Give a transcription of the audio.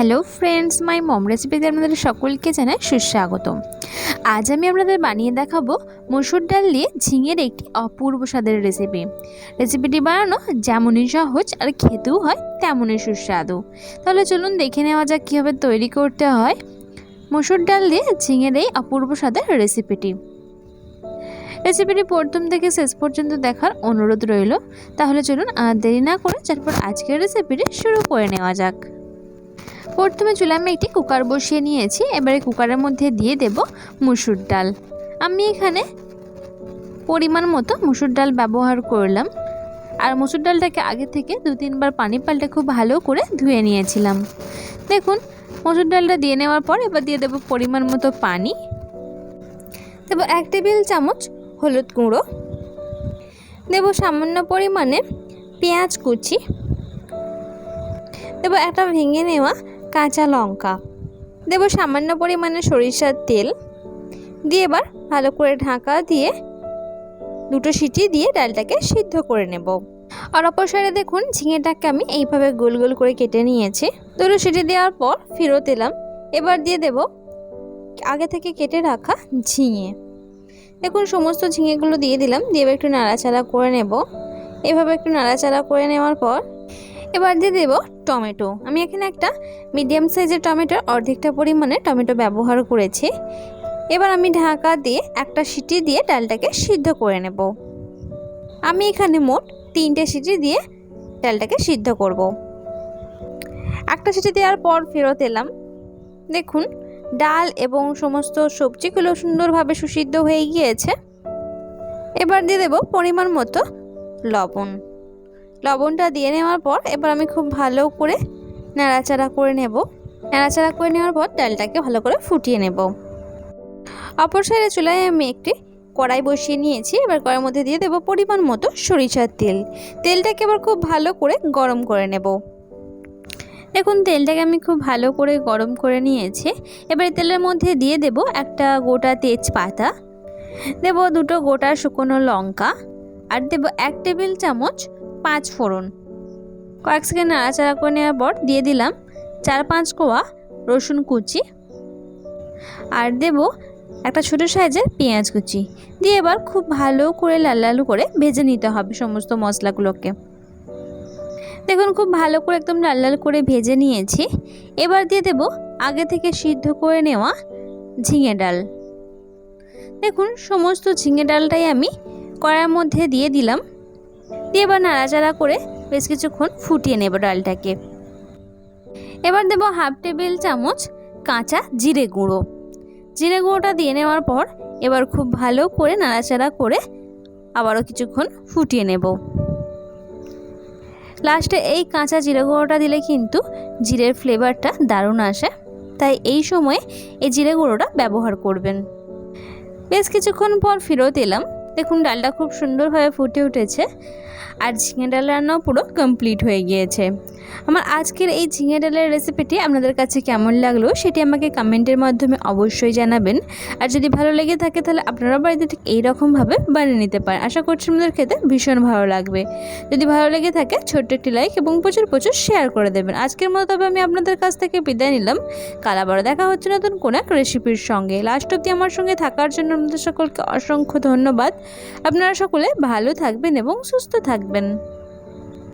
Hello friends মাই মম রেসিপিতে আপনাদের সকলকে জানাই সুস্বাগতম। আজ আমি আপনাদের বানিয়ে দেখাবো মসুর ডাল দিয়ে ঝিঙের একটি অপূর্ব স্বাদের রেসিপি রেসিপিটি বানানো যেমনই সহজ আর খেতেও হয় তেমনই সুস্বাদু। তাহলে চলুন দেখে নেওয়া যাক কীভাবে তৈরি করতে হয় মসুর ডাল দিয়ে ঝিঙের এই অপূর্ব স্বাদের রেসিপিটি রেসিপিটি প্রথম থেকে শেষ পর্যন্ত দেখার অনুরোধ রইল। তাহলে চলুন আর দেরি না করে তারপর আজকের রেসিপিটি শুরু করে নেওয়া যাক। প্রথমে চুলে আমি একটি কুকার বসিয়ে নিয়েছি, এবারে কুকারের মধ্যে দিয়ে দেব মুসুর ডাল। আমি এখানে পরিমাণ মতো মুসুর ডাল ব্যবহার করলাম। আর মুসুর ডালটাকে আগে থেকে দু তিনবার পানি পাল্টে খুব ভালো করে ধুয়ে নিয়েছিলাম। দেখুন, মসুর ডালটা দিয়ে নেওয়ার পর এবার দিয়ে দেবো পরিমাণ মতো পানি। দেবো এক টেবিল চামচ হলুদ গুঁড়ো। দেবো সামান্য পরিমাণে পেঁয়াজ কুচি। দেবো একটা ভেঙে নেওয়া কাঁচা লঙ্কা। দেবো সামান্য পরিমাণে সরিষার তেল। দিয়ে এবার ভালো করে ঢাকা দিয়ে দুটো সিটি দিয়ে ডালটাকে সিদ্ধ করে নেব। আর অপর সাইডে দেখুন ঝিঙেটাকে আমি এইভাবে গোল গোল করে কেটে নিয়েছি। দুটো সিটি দেওয়ার পর ফেরত এলাম। এবার দিয়ে দেব আগে থেকে কেটে রাখা ঝিঙে। দেখুন সমস্ত ঝিঙেগুলো দিয়ে দিলাম। দিয়ে একটু নাড়াচাড়া করে নেব। এভাবে একটু নাড়াচাড়া করে নেওয়ার পর এবার দিয়ে দেবো টমেটো। আমি এখানে একটা মিডিয়াম সাইজের টমেটোর অর্ধেকটা পরিমাণে টমেটো ব্যবহার করেছি। এবার আমি ঢাকা দিয়ে একটা সিটি দিয়ে ডালটাকে সিদ্ধ করে নেব। আমি এখানে মোট তিনটে সিটি দিয়ে ডালটাকে সিদ্ধ করব। একটা সিটি দেওয়ার পর ফেরত এলাম। দেখুন, ডাল এবং সমস্ত সবজিগুলো সুন্দরভাবে সুসিদ্ধ হয়ে গিয়েছে। এবার দিয়ে দেবো পরিমাণ মতো লবণ। লবণটা দিয়ে নেওয়ার পর এবার আমি খুব ভালো করে নাড়াচাড়া করে নেব। নাড়াচাড়া করে নেওয়ার পর ডালটাকে ভালো করে ফুটিয়ে নেব। অপর সাইডে চুলায় আমি একটি কড়াই বসিয়ে নিয়েছি। এবার কড়াইয়ের মধ্যে দিয়ে দেবো পরিমাণ মতো সরিষার তেল। তেলটাকে এবার খুব ভালো করে গরম করে নেব। দেখুন, তেলটাকে আমি খুব ভালো করে গরম করে নিয়েছি। এবার তেলের মধ্যে দিয়ে দেব একটা গোটা তেজপাতা। দেব দুটো গোটা শুকনো লঙ্কা। আর দেব এক টেবিল চামচ পাঁচ ফোড়ন। কয়েক সেকেন্ড নাড়াচাড়া করে নেওয়ার পর দিয়ে দিলাম চার পাঁচ কোয়া রসুন কুচি আর দেব একটা ছোটো সাইজের পেঁয়াজ কুচি। দিয়ে এবার খুব ভালো করে লাল লাল করে ভেজে নিতে হবে সমস্ত মশলাগুলোকে। দেখুন খুব ভালো করে একদম লাল লাল করে ভেজে নিয়েছি। এবার দিয়ে দেব আগে থেকে সিদ্ধ করে নেওয়া ঝিঙে ডাল। দেখুন সমস্ত ঝিঙে ডালটাই আমি কড়ার মধ্যে দিয়ে দিলাম। দিয়ে এবার নাড়াচাড়া করে বেশ কিছুক্ষণ ফুটিয়ে নেব ডালটাকে। এবার দেব হাফ টেবিল চামচ কাঁচা জিরে গুঁড়ো। জিরে গুঁড়োটা দিয়ে নেওয়ার পর এবার খুব ভালো করে নাড়াচাড়া করে আবারও কিছুক্ষণ ফুটিয়ে নেব। লাস্টে এই কাঁচা জিরে গুঁড়োটা দিলে কিন্তু জিরের ফ্লেভারটা দারুণ আসে, তাই এই সময়ে এই জিরে গুঁড়োটা ব্যবহার করবেন। বেশ কিছুক্ষণ পর ফেরত এলাম দেখুন, ডালটা খুব সুন্দরভাবে ফুটে উঠেছে আর ঝিঙে ডাল রান্নাও পুরো কমপ্লিট হয়ে গিয়েছে। আমার আজকের এই ঝিঙে ডালের রেসিপিটি আপনাদের কাছে কেমন লাগল সেটি আমাকে কমেন্টের মাধ্যমে অবশ্যই জানাবেন। আর যদি ভালো লেগে থাকে তাহলে আপনারা বাড়িতে ঠিক এইরকমভাবে বানিয়ে নিতে পারেন। আশা করছি আপনাদের খেতে ভীষণ ভালো লাগবে। যদি ভালো লেগে থাকে, ছোট্ট একটি লাইক এবং প্রচুর প্রচুর শেয়ার করে দেবেন। আজকের মতো তবে আমি আপনাদের কাছ থেকে বিদায় নিলাম। কাল আবারও দেখা হচ্ছে নতুন কোনো এক রেসিপির সঙ্গে। লাস্ট অব্দি আমার সঙ্গে থাকার জন্য আপনাদের সকলকে অসংখ্য ধন্যবাদ। আপনারা সকলে ভালো থাকবেন এবং সুস্থ থাকবেন।